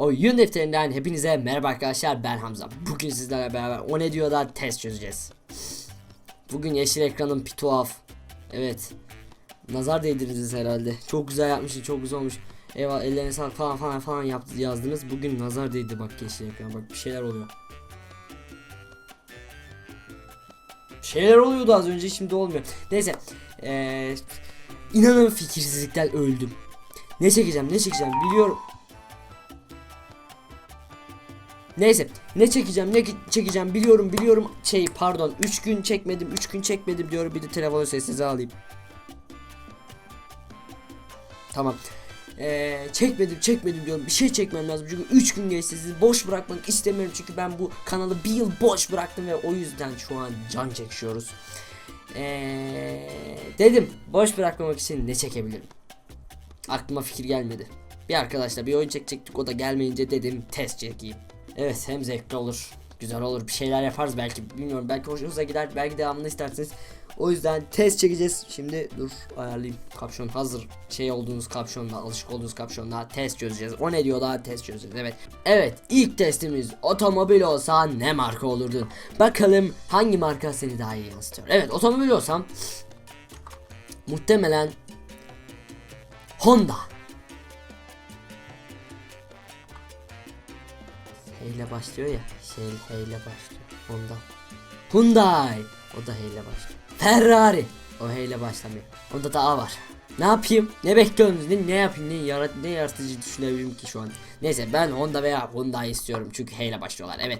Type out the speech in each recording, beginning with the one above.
Oyun defterinden hepinize merhaba arkadaşlar ben Hamza. Bugün sizlerle beraber o ne diyor test çözeceğiz. Bugün yeşil ekranım bir tuhaf. Evet. Nazar değdirdiniz herhalde. Çok güzel yapmışsın çok güzel olmuş. Eyvallah ellerine sağlık falan falan falan yaptı, yazdınız. Bugün nazar değdi bak yeşil ekran bak bir şeyler oluyor. Bir şeyler oluyordu az önce şimdi olmuyor. Neyse. Ee, inanın fikirsizlikten öldüm. Ne çekeceğim ne çekeceğim biliyorum. Neyse ne çekeceğim ne çekeceğim biliyorum biliyorum şey pardon 3 gün çekmedim 3 gün çekmedim diyorum bir de telefonu sessize alayım. Tamam. Ee, çekmedim çekmedim diyorum bir şey çekmem lazım çünkü 3 gün geçti sizi boş bırakmak istemiyorum çünkü ben bu kanalı bir yıl boş bıraktım ve o yüzden şu an can çekişiyoruz. Ee, dedim boş bırakmamak için ne çekebilirim? Aklıma fikir gelmedi. Bir arkadaşla bir oyun çekecektik o da gelmeyince dedim test çekeyim. Evet hem zevkli olur. Güzel olur bir şeyler yaparız belki bilmiyorum belki hoşunuza gider belki devamını istersiniz. O yüzden test çekeceğiz. Şimdi dur ayarlayayım kapşon hazır şey olduğunuz kapşonla alışık olduğunuz kapşonla test çözeceğiz. O ne diyor daha test çözeceğiz evet. Evet ilk testimiz otomobil olsa ne marka olurdun? Bakalım hangi marka seni daha iyi yansıtıyor. Evet otomobil olsam muhtemelen Honda. H ile başlıyor ya. Şey H ile başlıyor. Honda. Hyundai. O da H ile başlıyor. Ferrari. O H ile başlamıyor. Onda da A var. Ne yapayım? Ne bekliyorsunuz? Ne, ne yapayım? Ne, yarat ne yaratıcı düşünebilirim ki şu an? Neyse ben Honda veya Hyundai istiyorum. Çünkü H ile başlıyorlar. Evet.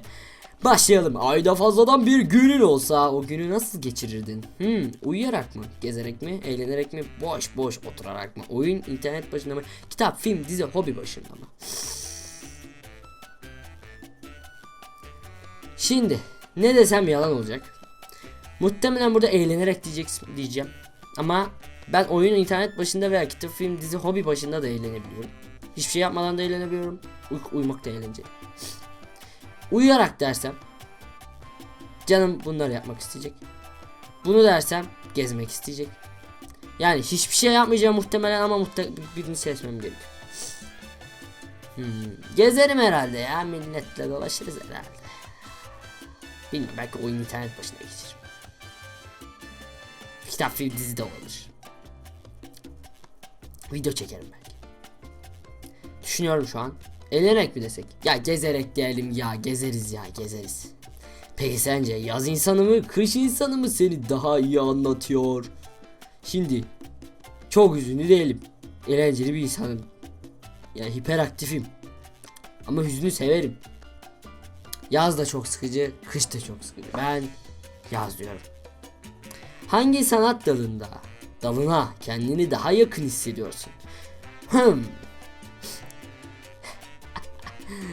Başlayalım. Ayda fazladan bir günün olsa o günü nasıl geçirirdin? Hmm, uyuyarak mı? Gezerek mi? Eğlenerek mi? Boş boş oturarak mı? Oyun, internet başında mı? Kitap, film, dizi, hobi başında mı? Şimdi ne desem yalan olacak. Muhtemelen burada eğlenerek diyeceksin diyeceğim. Ama ben oyun internet başında veya kitap film dizi hobi başında da eğlenebiliyorum. Hiçbir şey yapmadan da eğlenebiliyorum. Uy uyumak da eğlenceli. Uyuyarak dersem canım bunları yapmak isteyecek. Bunu dersem gezmek isteyecek. Yani hiçbir şey yapmayacağım muhtemelen ama muhtemelen birini seçmem gerekiyor. Hmm, gezerim herhalde ya milletle dolaşırız herhalde. Bilmiyorum belki oyun internet başına geçer. Kitap film dizi de olabilir. Video çekerim belki. Düşünüyorum şu an. Eğlenerek mi desek? Ya gezerek diyelim ya gezeriz ya gezeriz. Peki sence yaz insanı mı kış insanı mı seni daha iyi anlatıyor? Şimdi çok hüzünlü değilim. Eğlenceli bir insanım. Yani hiperaktifim. Ama hüznü severim. Yaz da çok sıkıcı, kış da çok sıkıcı. Ben yaz diyorum. Hangi sanat dalında dalına kendini daha yakın hissediyorsun? Hmm.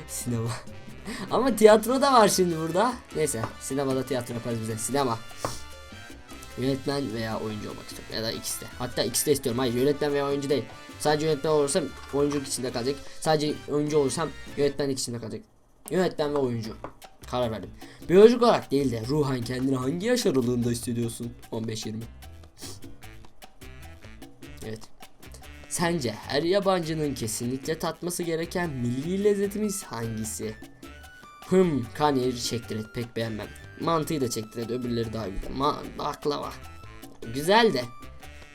Sinema. Ama tiyatro da var şimdi burada. Neyse sinemada tiyatro yaparız bize. Sinema. Yönetmen veya oyuncu olmak istiyorum. Ya da ikisi de. Hatta ikisi de istiyorum. Hayır yönetmen veya oyuncu değil. Sadece yönetmen olursam oyunculuk içinde kalacak. Sadece oyuncu olursam yönetmenlik içinde kalacak. Yönetmen ve oyuncu. Karar verdim. Biyolojik olarak değil de ruhen kendini hangi yaş aralığında hissediyorsun? 15-20. Evet. Sence her yabancının kesinlikle tatması gereken milli lezzetimiz hangisi? Hım, karnıyarı çektir et pek beğenmem. Mantıyı da çektir et öbürleri daha güzel. Ma baklava. Güzel de.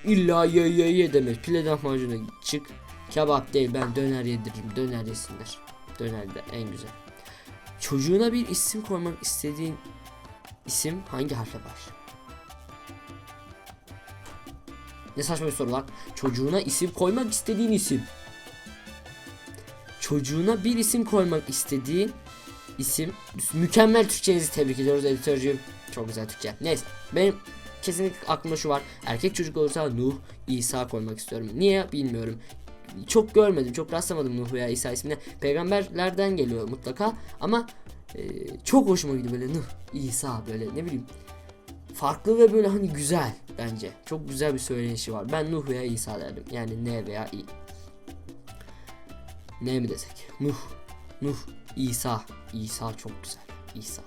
İlla ye ye ye demez. Pile lahmacuna çık. Kebap değil ben döner yediririm. Döner yesinler. Döner de en güzel. Çocuğuna bir isim koymak istediğin isim hangi harfle başlar? Ne saçma bir soru lan. Çocuğuna isim koymak istediğin isim. Çocuğuna bir isim koymak istediğin isim. Mükemmel Türkçenizi tebrik ediyoruz editörcüğüm. Çok güzel Türkçe. Neyse. Benim kesinlikle aklımda şu var. Erkek çocuk olursa Nuh, İsa koymak istiyorum. Niye bilmiyorum. Çok görmedim, çok rastlamadım Nuh veya İsa ismine. Peygamberlerden geliyor mutlaka ama e, çok hoşuma gidiyor böyle Nuh, İsa böyle ne bileyim. Farklı ve böyle hani güzel bence. Çok güzel bir söyleyişi var. Ben Nuh veya İsa derdim. Yani ne veya İ. Ne mi desek? Nuh, Nuh, İsa. İsa çok güzel. İsa.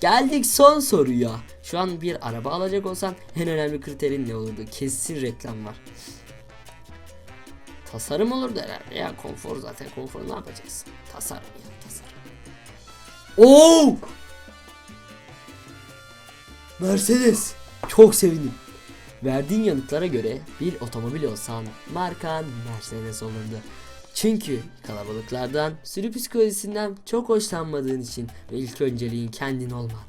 Geldik son soruya. Şu an bir araba alacak olsan en önemli kriterin ne olurdu? Kesin reklam var. Tasarım olurdu herhalde. Ya konfor zaten konfor ne yapacaksın? Tasarım ya tasarım. Oo! Mercedes. Çok sevindim. Verdiğin yanıtlara göre bir otomobil olsan markan Mercedes olurdu. Çünkü kalabalıklardan, sürü psikolojisinden çok hoşlanmadığın için ve ilk önceliğin kendin olman.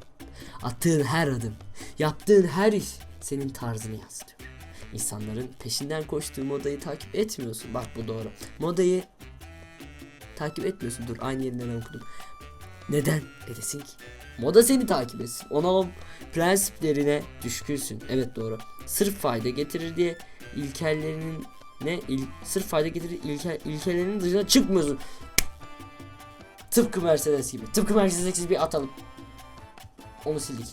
Attığın her adım, yaptığın her iş senin tarzını yansıtıyor. İnsanların peşinden koştuğu modayı takip etmiyorsun. Bak bu doğru. Modayı takip etmiyorsun. Dur aynı yerinden okudum. Neden edesin ki? Moda seni takip etsin. Ona o prensiplerine düşkünsün. Evet doğru. Sırf fayda getirir diye ilkellerinin ne il, sırf fayda getirir ilke, ilkelerinin dışına çıkmıyorsun. Tıpkı Mercedes gibi. Tıpkı Mercedes gibi atalım. Onu sildik.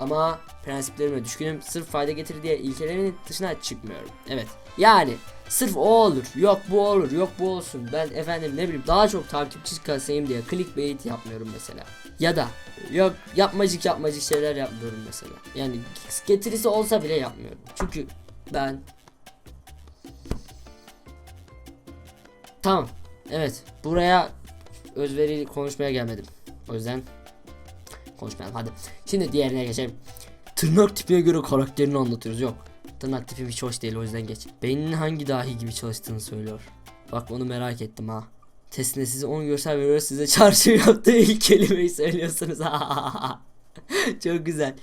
Ama prensiplerime düşkünüm. Sırf fayda getirir diye ilkelerimin dışına çıkmıyorum. Evet. Yani sırf o olur. Yok bu olur. Yok bu olsun. Ben efendim ne bileyim daha çok takipçi kasayım diye clickbait yapmıyorum mesela. Ya da yok yapmacık yapmacık şeyler yapmıyorum mesela. Yani getirisi olsa bile yapmıyorum. Çünkü ben Tamam. Evet. Buraya özverili konuşmaya gelmedim. O yüzden konuşmayalım. Hadi. Şimdi diğerine geçelim. Tırnak tipine göre karakterini anlatıyoruz. Yok. Tırnak tipim hiç hoş değil o yüzden geç. Beyninin hangi dahi gibi çalıştığını söylüyor. Bak onu merak ettim ha. Testine size 10 görsel veriyor size çarşı yaptığı ilk kelimeyi söylüyorsunuz. Çok güzel.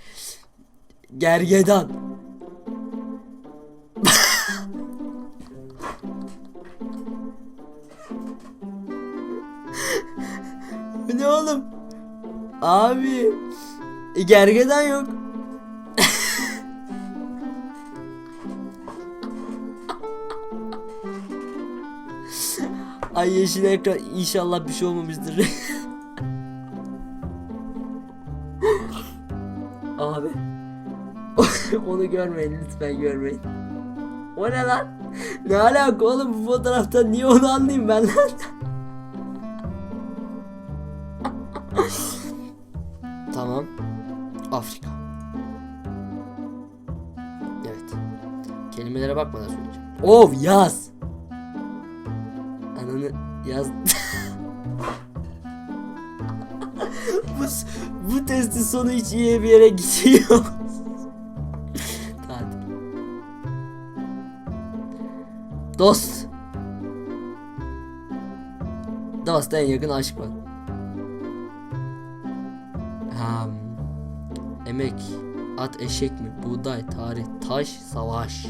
Gergedan. Ne oğlum? Abi. E, gergedan yok. Ay yeşil ekran inşallah bir şey olmamıştır. Abi. Onu görmeyin lütfen görmeyin. O ne lan? Ne alaka oğlum bu fotoğraftan niye onu anlayayım ben lan? Afrika. Evet. Kelimelere bakmadan söyleyeceğim. Of yaz. Ananı yaz. bu, bu testin sonu hiç iyi bir yere gidiyor. Tatil. Dost. Dost en yakın aşk var. Emek, at eşek mi, buğday, tarih, taş, savaş.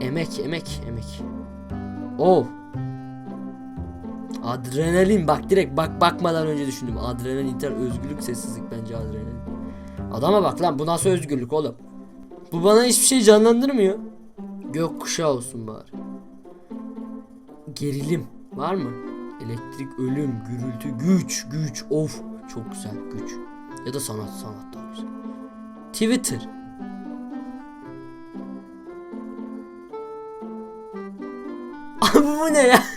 Emek, emek, emek. Oh. Adrenalin bak direkt bak bakmadan önce düşündüm. Adrenalin iter özgürlük sessizlik bence adrenalin. Adama bak lan bu nasıl özgürlük oğlum? Bu bana hiçbir şey canlandırmıyor. Gök kuşağı olsun bari. Gerilim var mı? Elektrik, ölüm, gürültü, güç, güç, of. Çok güzel güç. Ya da sanat, sanat daha güzel. Twitter. Abi bu ne ya?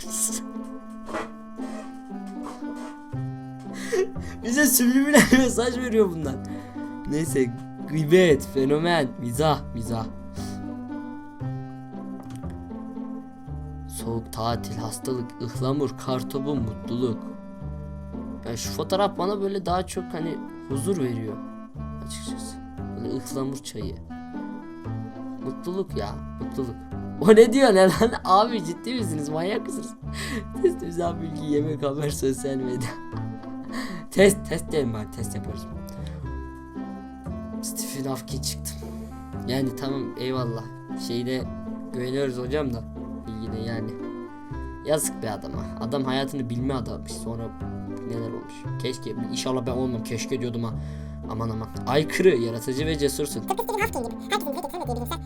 Bize subliminal mesaj veriyor bunlar. Neyse gıybet, fenomen, mizah, mizah. Soğuk tatil, hastalık, ıhlamur, kartopu, mutluluk. Ya şu fotoğraf bana böyle daha çok hani huzur veriyor açıkçası. Böyle ıhlamur çayı. Mutluluk ya, mutluluk. O ne diyor ne lan? Abi ciddi misiniz? Manyak mısınız? test güzel bilgi, yemek, haber, sosyal medya. test, test diyelim ben, test yaparız. Stephen Hawking çıktım. Yani tamam eyvallah. Şeyde güveniyoruz hocam da bilgine yani. Yazık be adama. Adam hayatını bilme adammış. Sonra neler olmuş. Keşke inşallah ben olmam. Keşke diyordum ha. Aman aman. Aykırı, yaratıcı ve cesursun. Stephen Hawking gibi. Herkesin dile getiremediği bilimsel,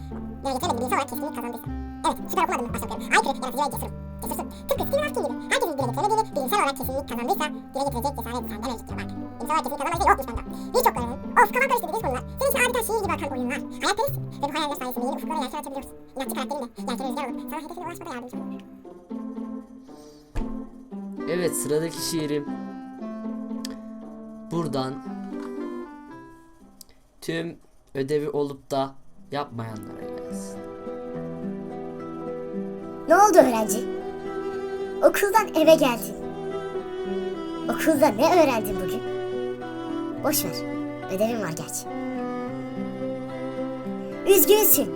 yani getiremediği bilimsel olarak kesinlik kazandıysa. Evet, süper okumadım başta okuyorum. Aykırı, yaratıcı ve cesurum. Cesursun. Tıpkı Stephen Hawking gibi. Herkesin dile getiremediğini bilimsel olarak kesinlik kazandıysa, dile getirecek cesaret senden mevcuttur bak. Bilimsel olarak kesinlik kazanmak yokmuş bende. Birçok öğrenin, of kafam karıştı dediğiniz konular, senin için adeta şiir gibi akan oyunlar. Hayalperest ve bu hayaller sayesinde yeni ufuklara yelken açabiliyoruz. İnatçı karakterinle yelkene rüzgar olup sana hedefine ulaşmada yardımcı olur. Evet sıradaki şiirim buradan tüm ödevi olup da yapmayanlara gelsin. Ne oldu öğrenci? Okuldan eve geldin. Okulda ne öğrendin bugün? Boş ver. Ödevin var gerçi. Üzgünsün.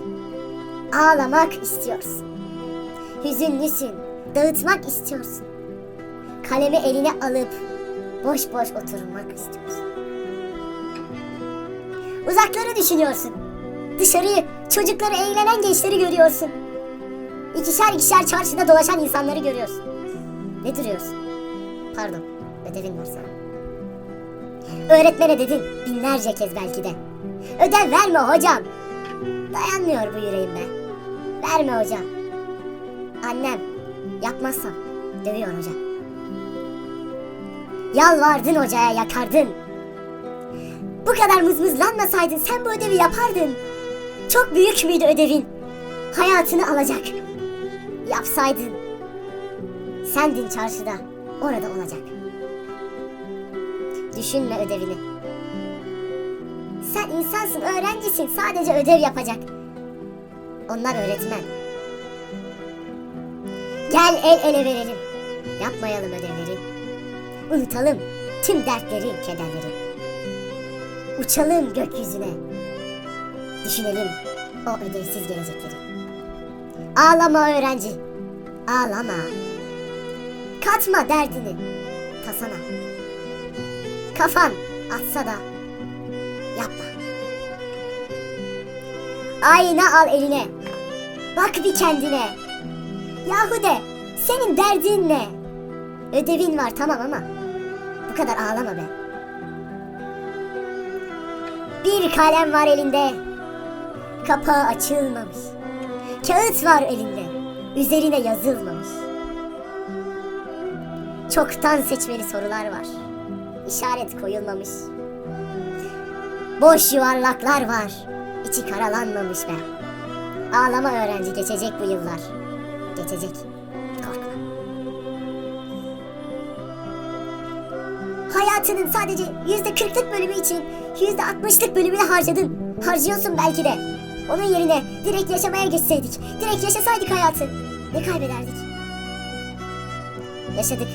Ağlamak istiyorsun. Hüzünlüsün. Dağıtmak istiyorsun. Kalemi eline alıp boş boş oturmak istiyorsun. Uzakları düşünüyorsun. Dışarıyı, çocukları, eğlenen gençleri görüyorsun. İkişer ikişer çarşıda dolaşan insanları görüyorsun. Ne duruyorsun? Pardon, ödevin var sana. Öğretmene dedin binlerce kez belki de. Ödev verme hocam. Dayanmıyor bu yüreğimde. Verme hocam. Annem yapmazsam dövüyor hocam. Yalvardın hocaya yakardın. Bu kadar mızmızlanmasaydın sen bu ödevi yapardın. Çok büyük müydü ödevin? Hayatını alacak. Yapsaydın. Sendin çarşıda. Orada olacak. Düşünme ödevini. Sen insansın, öğrencisin. Sadece ödev yapacak. Onlar öğretmen. Gel el ele verelim. Yapmayalım ödevleri. Unutalım tüm dertleri, kederleri. Uçalım gökyüzüne. Düşünelim o ödevsiz gelecekleri. Ağlama öğrenci. Ağlama. Katma derdini tasana. Kafan atsa da yapma. Ayna al eline. Bak bir kendine. Yahu de senin derdin ne? Ödevin var tamam ama kadar ağlama be. Bir kalem var elinde. Kapağı açılmamış. Kağıt var elinde. Üzerine yazılmamış. Çoktan seçmeli sorular var. İşaret koyulmamış. Boş yuvarlaklar var. İçi karalanmamış be. Ağlama öğrenci geçecek bu yıllar. Geçecek. Hayatının sadece yüzde kırklık bölümü için yüzde altmışlık bölümünü harcadın. Harcıyorsun belki de. Onun yerine direkt yaşamaya geçseydik, direkt yaşasaydık hayatı. Ne kaybederdik? Yaşadık.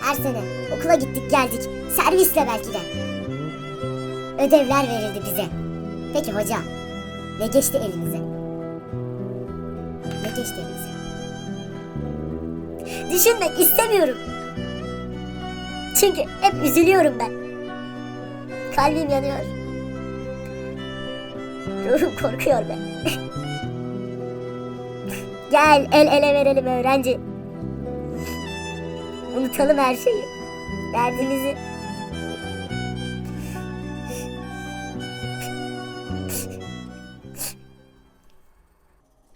Her sene okula gittik geldik. Servisle belki de. Ödevler verildi bize. Peki hoca, ne geçti elinize? Ne geçti elinize? Düşünmek istemiyorum. Çünkü hep üzülüyorum ben. Kalbim yanıyor. Ruhum korkuyor be. Gel el ele verelim öğrenci. Unutalım her şeyi. Derdimizi.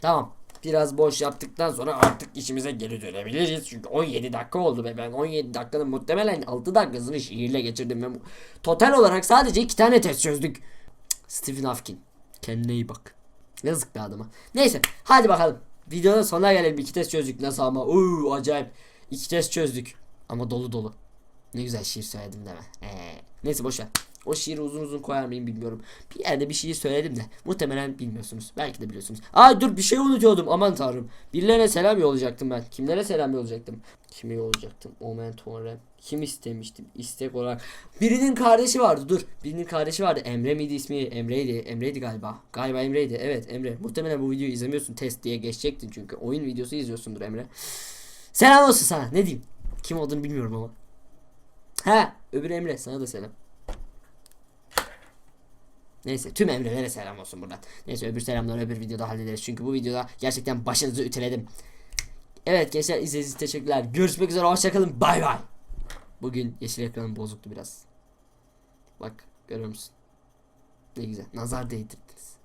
Tamam. Biraz boş yaptıktan sonra artık işimize geri dönebiliriz. Çünkü 17 dakika oldu ve ben 17 dakikanın muhtemelen 6 dakikasını şiirle geçirdim. Ve total olarak sadece 2 tane test çözdük. Stephen Hawking. Kendine iyi bak. Yazık be adama. Neyse hadi bakalım. Videonun sonuna gelelim. 2 test çözdük nasıl ama. Uuu acayip. 2 test çözdük. Ama dolu dolu. Ne güzel şiir söyledim deme. Ee, neyse boş ver. O şiiri uzun uzun koyar mıyım bilmiyorum. Bir yerde bir şiir söyledim de muhtemelen bilmiyorsunuz. Belki de biliyorsunuz. Aa dur bir şey unutuyordum. Aman tanrım. Birilerine selam yollayacaktım ben. Kimlere selam yollayacaktım? Kimi yollayacaktım? Omen Tonrem. Kim istemiştim? İstek olarak. Birinin kardeşi vardı. Dur. Birinin kardeşi vardı. Emre miydi ismi? Emre'ydi. Emre'ydi galiba. Galiba Emre'ydi. Evet Emre. Muhtemelen bu videoyu izlemiyorsun. Test diye geçecektin çünkü. Oyun videosu izliyorsundur Emre. Selam olsun sana. Ne diyeyim? Kim olduğunu bilmiyorum ama. Ha, öbür Emre sana da selam. Neyse tüm Emre'lere selam olsun buradan. Neyse öbür selamları öbür videoda hallederiz. Çünkü bu videoda gerçekten başınızı üteledim. Evet gençler izlediğiniz teşekkürler. Görüşmek üzere hoşçakalın. Bay bay. Bugün yeşil ekranım bozuktu biraz. Bak görüyor musun? Ne güzel. Nazar değdirdiniz.